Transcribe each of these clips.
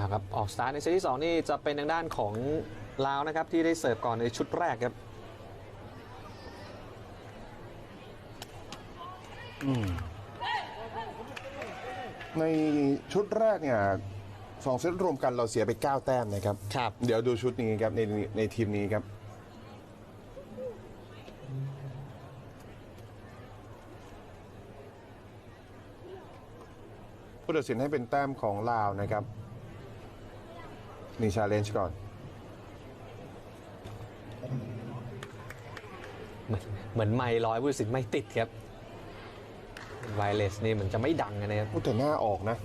นะครับออกสตาร์ทในเซตที่ 2 นี่จะเป็นทางด้านของลาวนะครับ ที่ได้เสิร์ฟก่อนในชุดแรกครับในชุดแรกเนี่ยสองเซตรวมกันเราเสียไป 9 แต้มนะครับ ครับ เดี๋ยวดูชุดนี้ครับ ในในทีมนี้ครับ ผู้ตัดสินให้เป็นแต้มของลาวนะครับ นี่ชาเลนจ์ก่อนเหมือน เหมือนไม่ร้อยผู้ตัดสินไม่ติดครับไวเลสนี่เหมือนจะไม่ดังนะครับพูดแต่หน้าออกนะ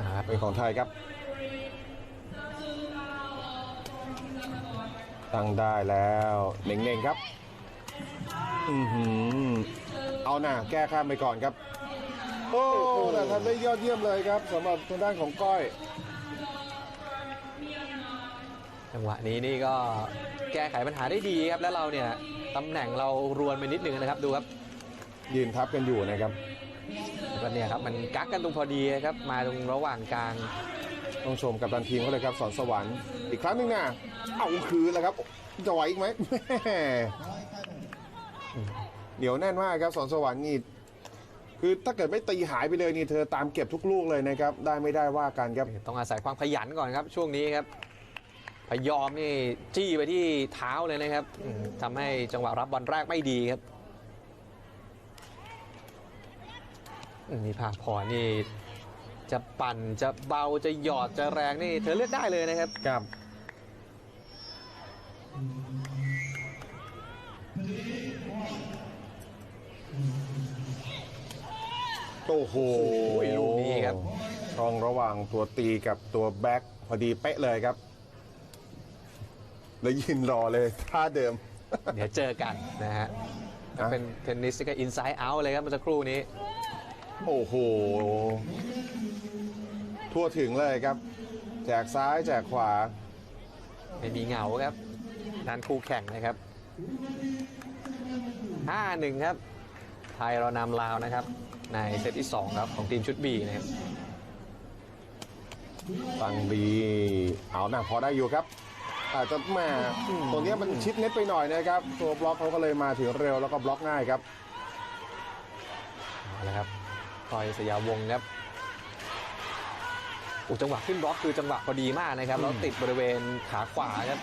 นะครับเป็นของไทยครับ ตั้งได้แล้วเน่งๆครับ อือหือเอาหน่าแก้ข้ามไปก่อนครับ โอ้แต่ทำได้ยอดเยี่ยมเลยครับสำหรับทางด้านของก้อย จังหวะนี้นี่ก็แก้ไขปัญหาได้ดีครับแล้วเราเนี่ยตำแหน่งเรารวนไปนิดนึงนะครับดูครับยืนทับกันอยู่นะครับแล้วก็เนี่ยครับมันกักกันตรงพอดีครับมาตรงระหว่างกลางต้องชมกับตันทีมเขาเลยครับสอนสวรรค์อีกครั้งหนึงนะเอาคืนแล้วครับจะไหวอีกไหมแม่ เหนียวแน่นมากครับสอนสวรรค์นี่คือถ้าเกิดไม่ตีหายไปเลยนี่เธอตามเก็บทุกลูกเลยนะครับ ได้ไม่ได้ว่ากันครับ ต้องอาศัยความขยันก่อนครับช่วงนี้ครับ พยอมนี่จี้ไปที่เท้าเลยนะครับอืมทำให้จังหวะรับบอลแรกไม่ดีครับอืมนี่ภาคพรนี่จะปั่นจะเบาจะหยอดจะแรงนี่เธอเลือกได้เลยนะครับครับ อ้โหลูกนี้ครับ ช่องระหว่างตัวตีกับตัวแบ็คพอดีเป๊ะเลยครับ แล้วยืนรอเลยท่าเดิม เดี๋ยวเจอกันนะฮะอะเป็นเทนนิสที่ก็อินไซด์เอาท์เลยครับเมื่อสักครู่นี้ โอ้โห ทั่วถึงเลยครับ แจกซ้ายแจกขวา ไม่มีเหงาครับนันคู่แข่งนะครับ 5-1 ครับ ไทยเรานำลาวนะครับ ในเซตที่ 2 ครับ ของทีมชุด B นะครับฟังดีเอาหนักพอได้อยู่ครับอาจจะแหม่ตรงเนี้ยมันชิดเน็ตไปหน่อยนะครับ ตัวบล็อกเขาก็เลยมาถึงเร็วแล้วก็บล็อกง่ายครับเอาละครับพลอยสยามวงศ์ครับอุยจังหวะขึ้นบล็อกคือจังหวะพอดีมากนะครับแล้วติดบริเวณขาขวาครับ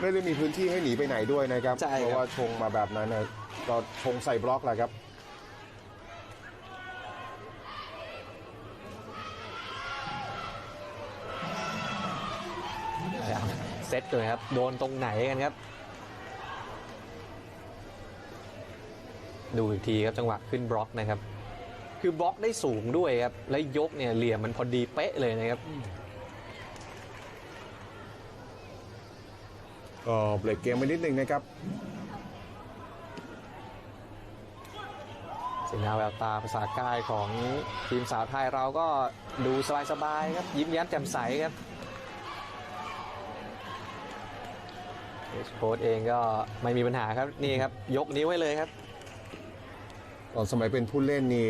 ไม่ได้มีพื้นที่ให้หนีไปไหนด้วยนะครับ ใช่ครับ เพราะว่าชงมาแบบนั้นนะ ก็ชงใส่บล็อกแหละครับเซตเลยครับ โดนตรงไหนกันครับ ดูอีกทีครับจังหวะขึ้นบล็อกนะครับ คือบล็อกได้สูงด้วยครับ และยกเนี่ยเหลี่ยมมันพอดีเป๊ะเลยนะครับก็เบรกเกมไปนิดนึงนะครับ สีหน้าแววตาภาษากายของทีมสาวไทยเราก็ดูสบายๆครับ ยิ้มแย้มแจ่มใสครับโค้ชเองก็ไม่มีปัญหาครับนี่ครับ ยกนิ้วไว้เลยครับ ตอนสมัยเป็นผู้เล่นนี่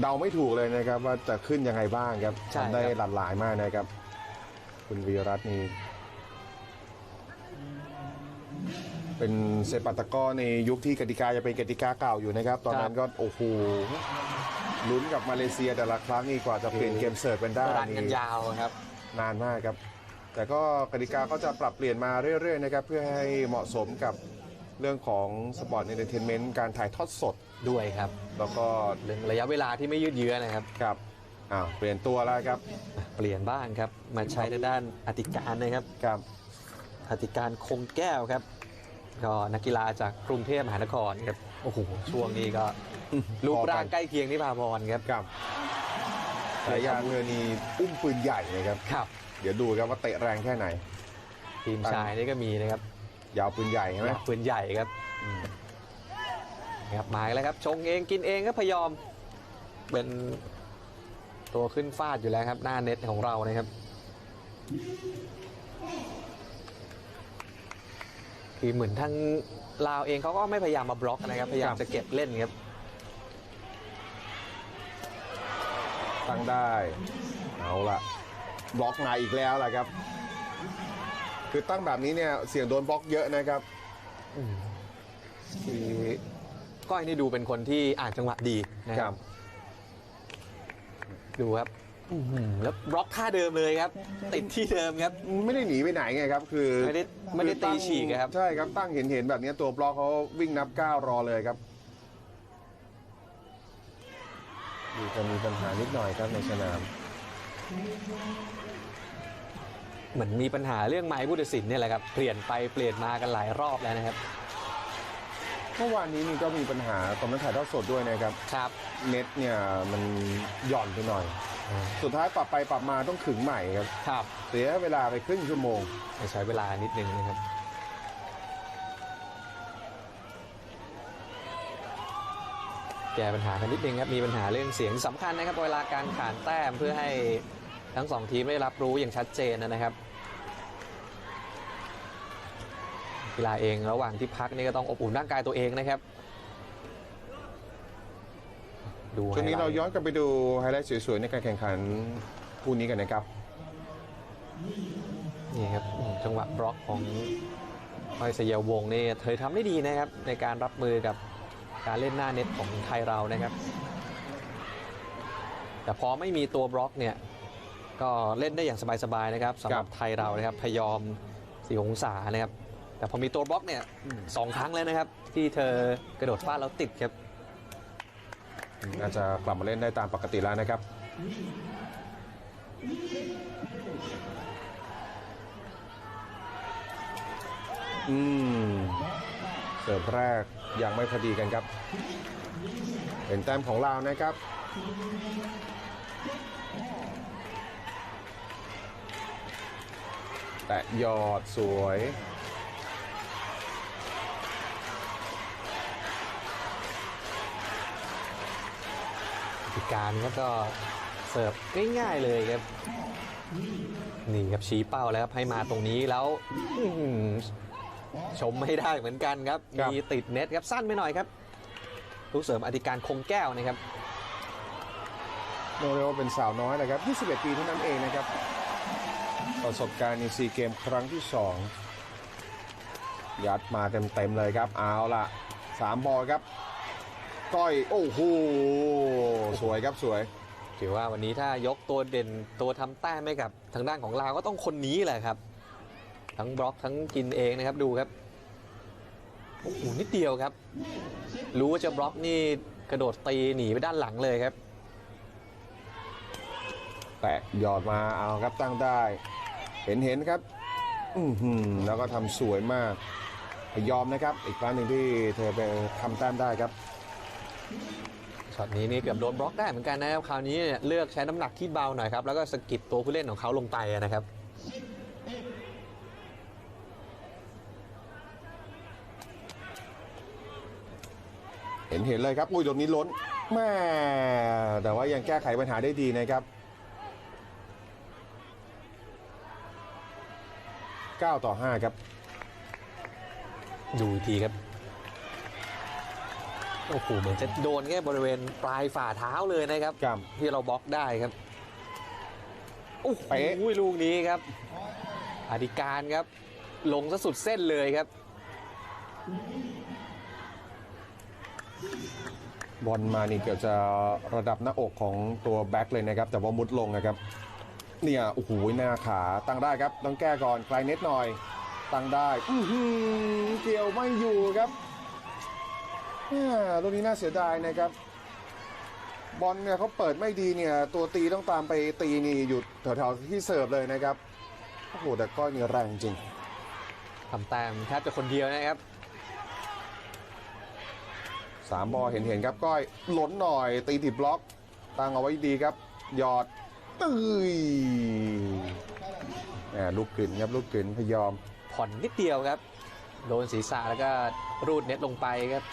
เดาไม่ถูกเลยนะครับ ว่าจะขึ้นยังไงบ้างครับใช่ครับ ทำได้หลากหลายมากนะครับ คุณวีรัตน์นี่ เป็นเซปัตตะกร้อในยุคที่กติกาจะเป็นกติกาเก่าอยู่นะครับ ตอนนั้นก็โอ้โหลุ้นกับมาเลเซียแต่ละครั้งนี่กว่าจะเปลี่ยนเกมเสิร์ฟเป็นได้รันกันนี่ยาวครับ นานมากครับ แต่ก็กติกาก็จะปรับเปลี่ยนมาเรื่อยๆนะครับเพื่อให้เหมาะสมกับเรื่องของสปอร์ตเอนเตอร์เทนเมนต์การถ่ายทอดสดด้วยครับ แล้วก็เรื่องระยะเวลาที่ไม่ยืดเยื้อนะครับกับอ้าวเปลี่ยนตัวแล้วครับ เปลี่ยนบ้างครับ มาใช้ในด้านอธิการนะครับกับอธิการคงแก้วครับ ก็นักกีฬาจากกรุงเทพมหานครครับโอ้โหช่วงนี้ก็รูปร่างใกล้เคียงที่พาพรครับกับฉายาเธอนี่อุ้มปืนใหญ่นะครับครับ เดี๋ยวดูครับว่าเตะแรงแค่ไหน ทีมชายนี่ก็มีนะครับ ยาวปืนใหญ่ใช่ไหมปืนใหญ่ครับครับมาอีกแล้วครับชงเองกินเองครับพยอม เป็นตัวขึ้นฟาดอยู่แล้วครับ หน้าเน็ตของเรานะครับ คือเหมือนทั้งลาวเองเขาก็ไม่พยายามมาบล็อกนะครับ พยายาคมรับจะเก็บเล่นครับตั้งได้ เอาละบล็อกมาอีกแล้วล่ะครับ คือตั้งแบบนี้เนี่ยเสี่ยงโดนบล็อกเยอะนะครับคือก้อยนี่ดูเป็นคนที่อ่านจังหวะดีนะคครัรับบดูครับ อื้อหือแล้วบล็อกท่าเดิมเลยครับ ติดที่เดิมครับ ไม่ได้หนีไปไหนไงครับ คือไม่ได้ไม่ได้คือตั้งตีฉีกอะครับ ใช่ครับตั้งเห็นเห็นๆแบบนี้ตัวบล็อกเขาวิ่งนับก้าวรอเลยครับ ดูจะมีปัญหานิดหน่อยครับในสนาม เหมือนมีปัญหาเรื่องไม้ผู้ตัดสินเนี่ยแหละครับ เปลี่ยนไปเปลี่ยนมากันหลายรอบแล้วนะครับ เมื่อวานนี้นี่ก็มีปัญหาตอนนั้นถ่ายทอดสดด้วยนะครับ ครับ เน็ตเนี่ยมันหย่อนไปหน่อย สุดท้ายปรับไปปรับมาต้องขึงใหม่ครับ ครับเสียเวลาไปครึ่งชั่วโมง ใช้เวลานิดนึงนะครับ แก้ปัญหากันนิดนึงครับ มีปัญหาเรื่องเสียงสำคัญนะครับ เวลาการขานแต้มเพื่อให้ทั้งสองทีมได้รับรู้อย่างชัดเจนนะครับกีฬาเองระหว่างที่พักนี่ก็ต้องอบอุ่นร่างกายตัวเองนะครับ ดูช่วงนี้ไฮไลท์เราย้อนกลับไปดูไฮไลท์สวยๆในการแข่งขันคู่นี้กันนะครับ นี่ครับอืมจังหวะบล็อกของอ้อยสยาวงศ์นี่เธอทำได้ดีนะครับ ในการรับมือกับการเล่นหน้าเน็ตของไทยเรานะครับ แต่พอไม่มีตัวบล็อกเนี่ยก็เล่นได้อย่างสบายๆนะครับสำหรับไทยเรานะครับพยอมสีองศานะครับ แต่พอมีตัวบล็อกเนี่ยสองครั้งแล้วนะครับ ที่เธอกระโดดฟาดแล้วติดครับ น่าจะกลับมาเล่นได้ตามปกติแล้วนะครับอืมเสิร์ฟแรกยังไม่พอดีกันครับ เป็นแต้มของลาวนะครับ แต่ยอดสวย พิการครับก็เสิร์ฟง่ายๆเลยครับนี่ครับชี้เป้าแล้วครับให้มาตรงนี้แล้วอื้อหือชมไม่ได้เหมือนกันครับครับมีติดเน็ตครับสั้นไปหน่อยครับลูกเสริมอธิการคงแก้วนะครับโนเรโอเป็นสาวน้อยนะครับ 21 ปีเท่านั้นเองนะครับ ประสบการณ์ในซีเกมครั้งที่ 2 ยัดมาเต็มๆเลยครับ เอาล่ะ3บอลครับ ก้อย โอ้โห สวยครับสวย ถือว่าวันนี้ถ้ายกตัวเด่นตัวทำแต้มให้กับทางด้านของลาวก็ต้องคนนี้แหละครับ ทั้งบล็อกทั้งกินเองนะครับดูครับโอ้โหนิดเดียวครับ รู้ว่าจะบล็อกนี่กระโดดตีหนีไปด้านหลังเลยครับ แตะหยอดมาเอาครับตั้งได้ เห็นเห็นครับ อือหือแล้วก็ทำสวยมาก ยอมนะครับ อีกครั้งหนึ่งที่เธอไปทำแต้มได้ครับ ช็อตนี้นี่เกือบโดนบล็อกได้เหมือนกันนะครับคราวนี้เนี่ยเลือกใช้น้ำหนักที่เบาหน่อยครับแล้วก็สะกิดตัวผู้เล่นของเขาลงไปนะครับเห็นเห็นเลยครับอุ้ยตรงนี้ล้นแม่แต่ว่ายังแก้ไขปัญหาได้ดีนะครับ9ต่อ5ครับ ดูอีกทีครับ โอ้โหเหมือนจะโดนแค่บริเวณปลายฝ่าเท้าเลยนะครับ ครับ ที่เราบล็อกได้ครับโอ้โหเป๊ะ ลูกนี้ครับอธิการครับ ลงซะสุดเส้นเลยครับ บอลมานี่เกือบจะระดับหน้าอกของตัวแบ็คเลยนะครับ แต่ว่ามุดลงนะครับเนี่ยโอ้โหหน้าขาตั้งได้ครับ ต้องแก้ก่อนไกลเน็ตหน่อย ตั้งได้ อื้อหือเกี่ยวไม่อยู่ครับ เนี่ยตัวนี้น่าเสียดายนะครับ บอลเนี่ยเขาเปิดไม่ดีเนี่ย ตัวตีต้องตามไปตีนี่อยู่แถวๆที่เสิร์ฟเลยนะครับโอ้โหแต่ก้อยนี่แรงจริงทำแต้มแทบจะคนเดียวนะครับสามบอลเห็นเห็นครับก้อยหล้นหน่อยตีติดบล็อกตั้งเอาไว้ดีครับหยอดตื้ยแหมลูกกึ่นครับลูกกึ่นพยอมผ่อนนิดเดียวครับ โดนศีรษะแล้วก็รูดเน็ตลงไปครับ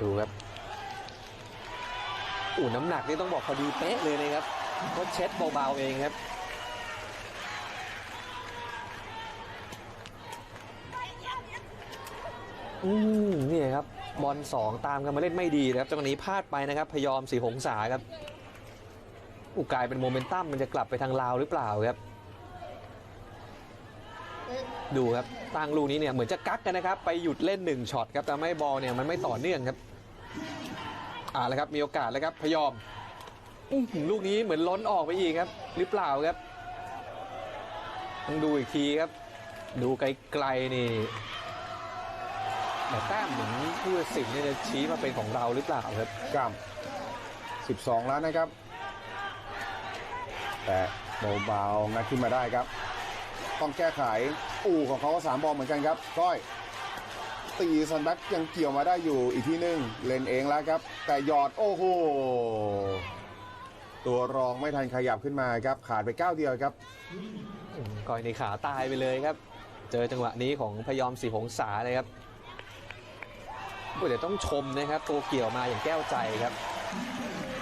ดูครับอู่น้ำหนักนี่ต้องบอกพอดีเป๊ะเลยนะครับก็เช็ดเบาๆเองครับอืมนี่ครับบอลสองตามกันมาเล่นไม่ดีนะครับจังหวะนี้พลาดไปนะครับ พยอมสีหงษาครับอุกายเป็นโมเมนตัมมันจะกลับไปทางลาวหรือเปล่าครับ ดูครับตั้งลูกนี้เนี่ยเหมือนจะกักกันนะครับ ไปหยุดเล่นหนึ่งช็อตครับแต่ไม่บอลเนี่ยมันไม่ต่อเนื่องครับอ่าแล้วครับมีโอกาสแล้วครับพยอมลูกนี้เหมือนล้นออกไปอีกครับ หรือเปล่าครับต้องดูอีกทีครับ ดูไกลๆนี่แต่แต้มเหมือนผู้ตัดสินเนี่ยจะชี้มาเป็นของเราหรือเปล่าครับกับ12 แล้วนะครับ แต่เบาๆงัดขึ้นมาได้ครับ ต้องแก้ไข อู่ของเขาก็สามบอลเหมือนกันครับก้อย ตีซันแบ็กยังเกี่ยวมาได้อยู่อีกที่หนึ่งเล่นเองแล้วครับ แต่หยอดโอ้โหตัวรองไม่ทันขยับขึ้นมาครับ ขาดไปก้าวเดียวครับอืมก่อยในขาตายไปเลยครับ เจอจังหวะนี้ของพยอมสีหงษาเลยครับโอ้ยเดี๋ยวต้องชมนะครับ ตัวเกี่ยวมาอย่างแก้วใจครับ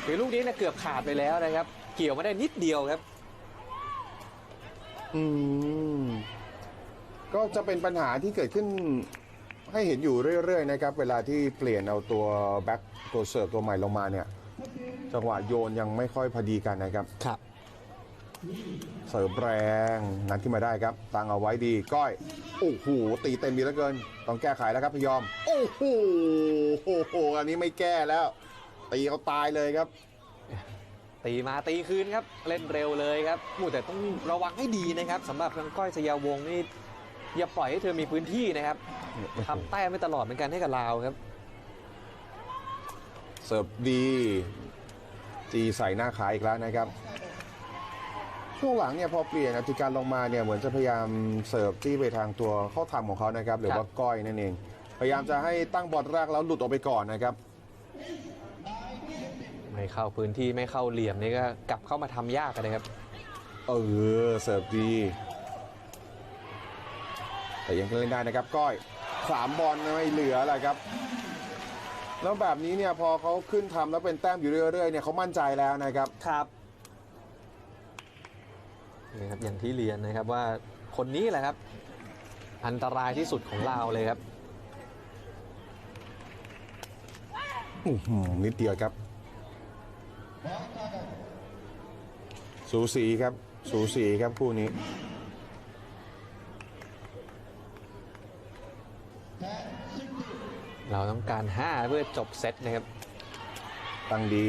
คือลูกนี้เนี่ยเกือบขาดไปแล้วนะครับ เกี่ยวมาได้นิดเดียวครับ อืม ก็จะเป็นปัญหาที่เกิดขึ้นให้เห็นอยู่เรื่อยๆนะครับ เวลาที่เปลี่ยนเอาตัวแบ็คตัวเสิร์ฟตัวใหม่ลงมาเนี่ย จังหวะโยนยังไม่ค่อยพอดีกันนะครับ ครับ เสิร์ฟแรงนัดขึ้นมาได้ครับ ตั้งเอาไว้ดีก้อยโอ้โหตีเต็มดีเหลือเกิน ต้องแก้ไขแล้วครับพยอม โอ้โหโอ้โหอันนี้ไม่แก้แล้ว ตีเขาตายเลยครับ ตีมาตีคืนครับ เล่นเร็วเลยครับอู้แต่ต้องระวังให้ดีนะครับสำหรับทางก้อยสยามวงศ์นี่ อย่าปล่อยให้เธอมีพื้นที่นะครับทำแต้มไม่ตลอดเหมือนกันให้กับลาวครับ เสิร์ฟดี จีใส่หน้าขาอีกแล้วนะครับ ช่วงหลังเนี่ยพอเปลี่ยนอธิการลงมาเนี่ยเหมือนจะพยายามเสิร์ฟที่ไปทางตัวเข้าทำของเขานะครับ หรือว่าก้อยนั่นเอง พยายามจะให้ตั้งบอลแรกแล้วหลุดออกไปก่อนนะครับไม่เข้าพื้นที่ไม่เข้าเหลี่ยมนี่ก็กลับเข้ามาทำยากกันนะครับ เออเสิร์ฟดี แต่ยังเล่นได้นะครับก้อยสามบอลไม่เหลืออะไรครับแล้วแบบนี้เนี่ยพอเขาขึ้นทำแล้วเป็นแต้มอยู่เรื่อยๆเนี่ยเขามั่นใจแล้วนะครับครับนี่ครับอย่างที่เรียนนะครับว่าคนนี้แหละครับ อันตรายที่สุดของเราเลยครับอื้อหือนิดเดียวครับ สูสีครับ สูสีครับคู่นี้ เราต้องการ 5 เพื่อจบเซตนะครับ ตั้งดี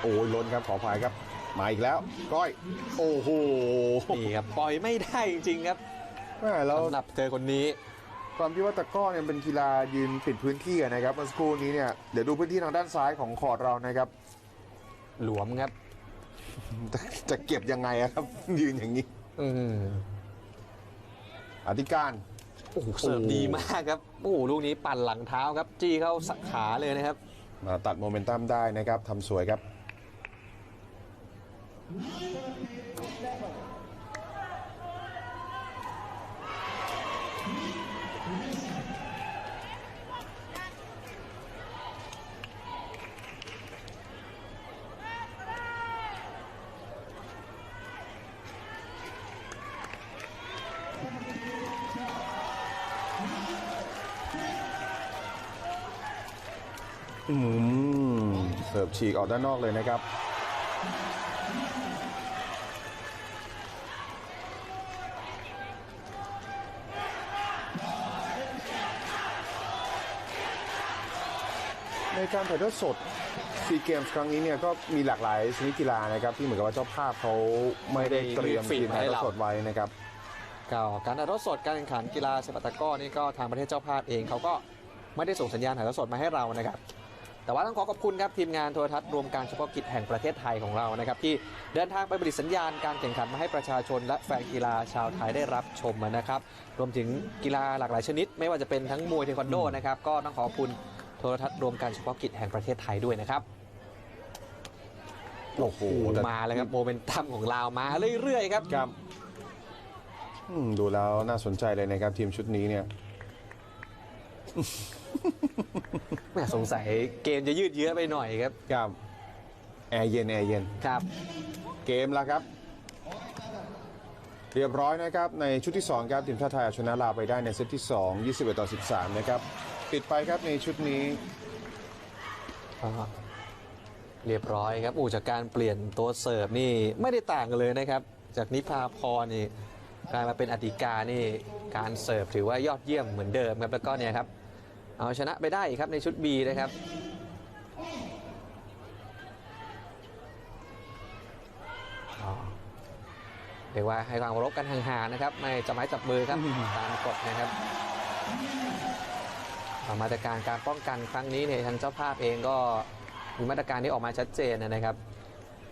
โอ้ยล้นครับขออภัยครับ มาอีกแล้ว ก้อย โอ้โหนี่ครับปล่อยไม่ได้จริงๆครับแม่แล้วสำหรับเธอคนนี้ ความที่ว่าตะกร้อเนี่ยเป็นกีฬายืนปิดพื้นที่อะนะครับเมื่อสักครู่นี้เนี่ยเดี๋ยวดูพื้นที่ทางด้านซ้ายของคอร์ดเรานะครับ หลวมครับ จะจะเก็บยังไงอะครับ ยืนอย่างนี้ อืมอธิการโอ้โหเสิร์ฟดีมากครับโอ้โหลูกนี้ปั่นหลังเท้าครับ จี้เข้าสักขาเลยนะครับ มาตัดโมเมนตัมได้นะครับทำสวยครับ อืมเสิร์ฟฉีกออกด้านนอกเลยนะครับในการถ่ายทอดสดซีเกมส์ครั้งนี้เนี่ยก็มีหลากหลายชนิดกีฬานะครับ ที่เหมือนกับว่าเจ้าภาพเขาไม่ได้เตรียมทีมถ่ายทอดสดไว้นะครับก็การถ่ายทอดสดการแข่งขันกีฬาเซปัตะก้อนี่ก็ทางประเทศเจ้าภาพเองเขาก็ไม่ได้ส่งสัญญาณถ่ายทอดสดมาให้เรานะครับ แต่ว่าต้องขอขอบคุณครับทีมงานโทรทัศน์รวมการเฉพาะกิจแห่งประเทศไทยของเรานะครับที่เดินทางไปผลิตสัญญาณการแข่งขันมาให้ประชาชนและแฟนกีฬาชาวไทยได้รับชมนะครับรวมถึงกีฬาหลากหลายชนิด ไม่ว่าจะเป็นทั้งมวยเทควันโดนะครับก็ต้องขอขอบคุณโทรทัศน์รวมการเฉพาะกิจแห่งประเทศไทยด้วยนะครับโอ้โหโอ้มาแล้วครับโมเมนตัมของเรามาเรื่อยๆครับครับอืมดูแล้วน่าสนใจเลยนะครับทีมชุดนี้เนี่ย แหม่สงสัยเกมจะยืดเยื้อไปหน่อยครับ ครับแอร์เย็นแอร์เย็น ครับ เกมแล้วครับ เรียบร้อยนะครับในชุดที่ 2 ครับทีมชาติไทยเอาชนะลาวไปได้ในเซตที่ 2 21 ต่อ 13 นะครับ ปิดไปครับในชุดนี้อ่าเรียบร้อยครับอูจากการเปลี่ยนตัวเสิร์ฟนี่ไม่ได้ต่างกันเลยนะครับ จากนิพาพรนี่กลายมาเป็นอติกานี่การเสิร์ฟถือว่ายอดเยี่ยมเหมือนเดิมครับแล้วก็เนี่ยครับ เอาชนะไปได้อีกครับในชุด B นะครับอ๋อเรียกว่าให้ความเคารพกันห่างๆนะครับ ไม่จับไม้จับมือครับอืมตามกฎนะครับเอามาตรการการป้องกันครั้งนี้เนี่ยทางเจ้าภาพเองก็มีมาตรการที่ออกมาชัดเจนนะครับ